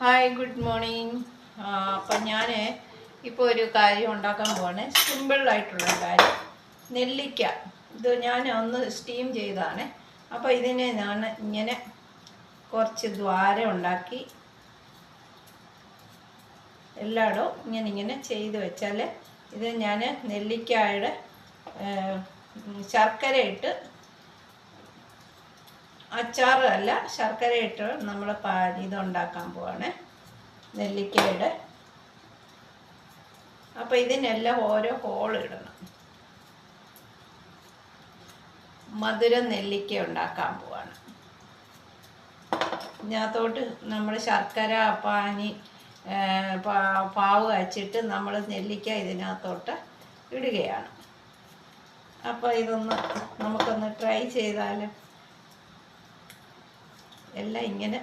Hi good morning അപ്പം ഞാൻ ഇപ്പോൾ ഒരു കാര്യം ഉണ്ടാക്കാൻ പോവാണ്. സിമ്പിളായിട്ടുള്ള കാര്യം. നെല്ലിക്ക. ഇത് ഞാൻ ഒന്ന് സ്റ്റീം ചെയ്തതാണ്. അപ്പോൾ ഇതിനെ ഞാൻ ഇങ്ങനെ കുറച്ച് ദ്വാരം ഉണ്ടാക്കി എല്ലായിടവും ഇങ്ങനെ ഇങ്ങനെ ചെയ്ത് വെച്ചാൽ ഇത് ഞാൻ നെല്ലിക്കായുടെ ശർക്കര ഇട്ട് അച്ചാർ അല്ല ശർക്കര ഇട്ട് നമ്മൾ ഇതുണ്ടാക്കാൻ പോവാണ്. നെല്ലിക്കയുടെ. അപ്പോൾ ഇതിനെല്ലാം ഓരോ ഹോൾ ഇടണം. മധുര നെല്ലിക്ക ഉണ്ടാക്കാൻ പോവാണ്. ഇതിനകത്തോട്ട് നമ്മൾ ശർക്കര പാനി പാവ് കാച്ചിട്ട് നമ്മൾ നെല്ലിക്ക ഇതിനകത്തോട്ട് ഇടുകയാണ്. അപ്പോൾ ഇതൊന്ന് നമുക്കൊന്ന് ട്രൈ ചെയ്താലും എല്ലാം ഇങ്ങനെ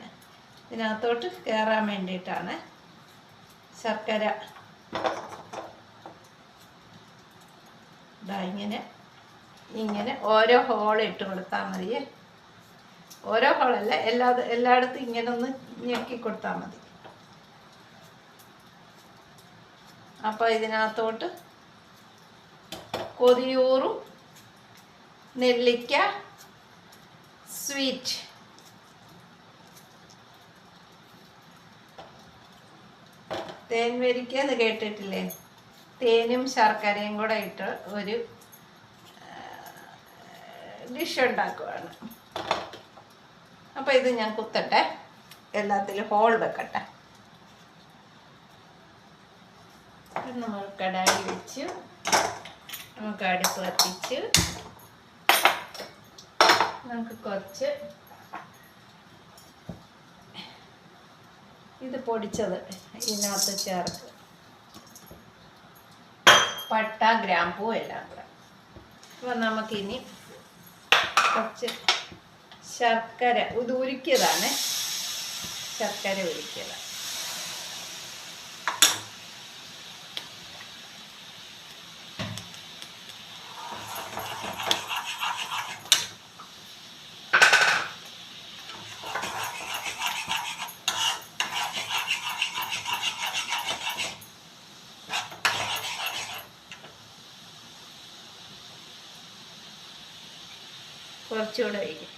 ഇതിനകത്തോട്ട് കയറാൻ വേണ്ടിയിട്ടാണ് ശർക്കര. ഇങ്ങനെ ഇങ്ങനെ ഓരോ ഹോൾ ഇട്ട് കൊടുത്താൽ മതി ഓരോ ഹോളല്ല എല്ലാ എല്ലായിടത്തും ഇങ്ങനെ ഒന്ന് ഞെക്കി കൊടുത്താൽ മതി. അപ്പോൾ ഇതിനകത്തോട്ട് കൊതിയൂറും നെല്ലിക്ക സ്വീറ്റ് തേൻ വരിക്ക എന്ന് കേട്ടിട്ടില്ലേ? തേനും ശർക്കരയും കൂടെ ഇട്ട് ഒരു ഡിഷ് ഉണ്ടാക്കുവാണ്. അപ്പോൾ ഇത് ഞാൻ കുത്തട്ടെ. എല്ലാത്തിലും ഹോൾ വെക്കട്ടെ. നമ്മൾ കടായി വെച്ച്. നമുക്ക് അടുപ്പ് കത്തിച്ച്. നമുക്ക് കുറച്ച് ഇത് പൊടിച്ചത് ഇതിനകത്ത് ചേർത്ത്. പട്ട ഗ്രാമ്പൂ എല്ലാം കൂടെ. അപ്പം നമുക്കിനി കുറച്ച് ശർക്കര ഇത് ഉരുക്കിയതാണ്. ശർക്കര ഉരുക്കിയതാണ്. കുറച്ചുകൂടെ ഒഴിക്കും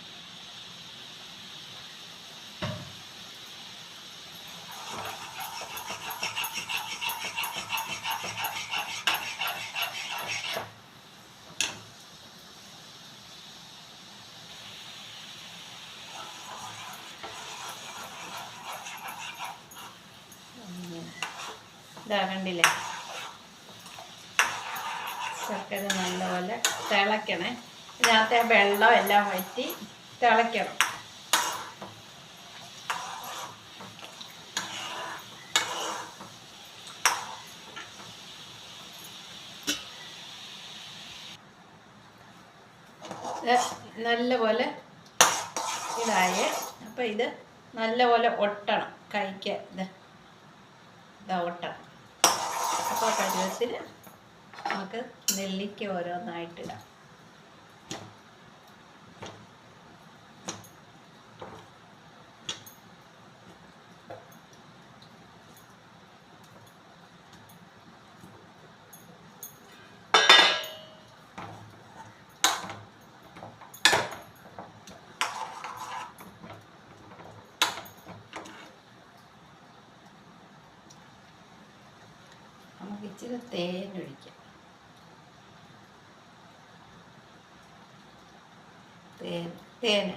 ശർക്കര നല്ലപോലെ തിളയ്ക്കണേ ഇതിനകത്തെ വെള്ളം എല്ലാം വറ്റി തിളയ്ക്കണം. നല്ലപോലെ ഇതായേ. അപ്പം ഇത് നല്ലപോലെ ഒട്ടണം കൈക്ക്. ഇത് ഇതാ ഒട്ടണം. അപ്പോൾ പരുവത്തിൽ നമുക്ക് നെല്ലിക്ക ഓരോന്നായിട്ടിടാം നമുക്ക് ഇച്ചിരി തേൻ ഒഴിക്കാം. തേൻ തേന്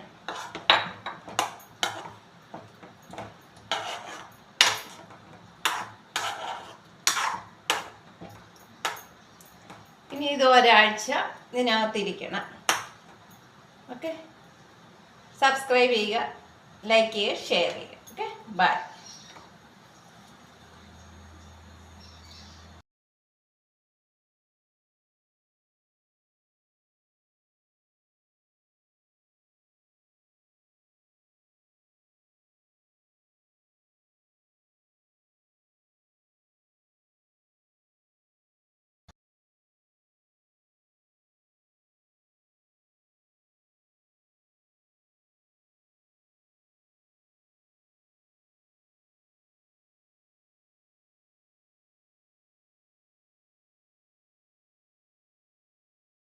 ഇനി ഇത് ഒരാഴ്ച ഇതിനകത്തിരിക്കണം. ഓക്കെ സബ്സ്ക്രൈബ് ചെയ്യുക ലൈക്ക് ചെയ്യുക ഷെയർ ചെയ്യുക. Okay bye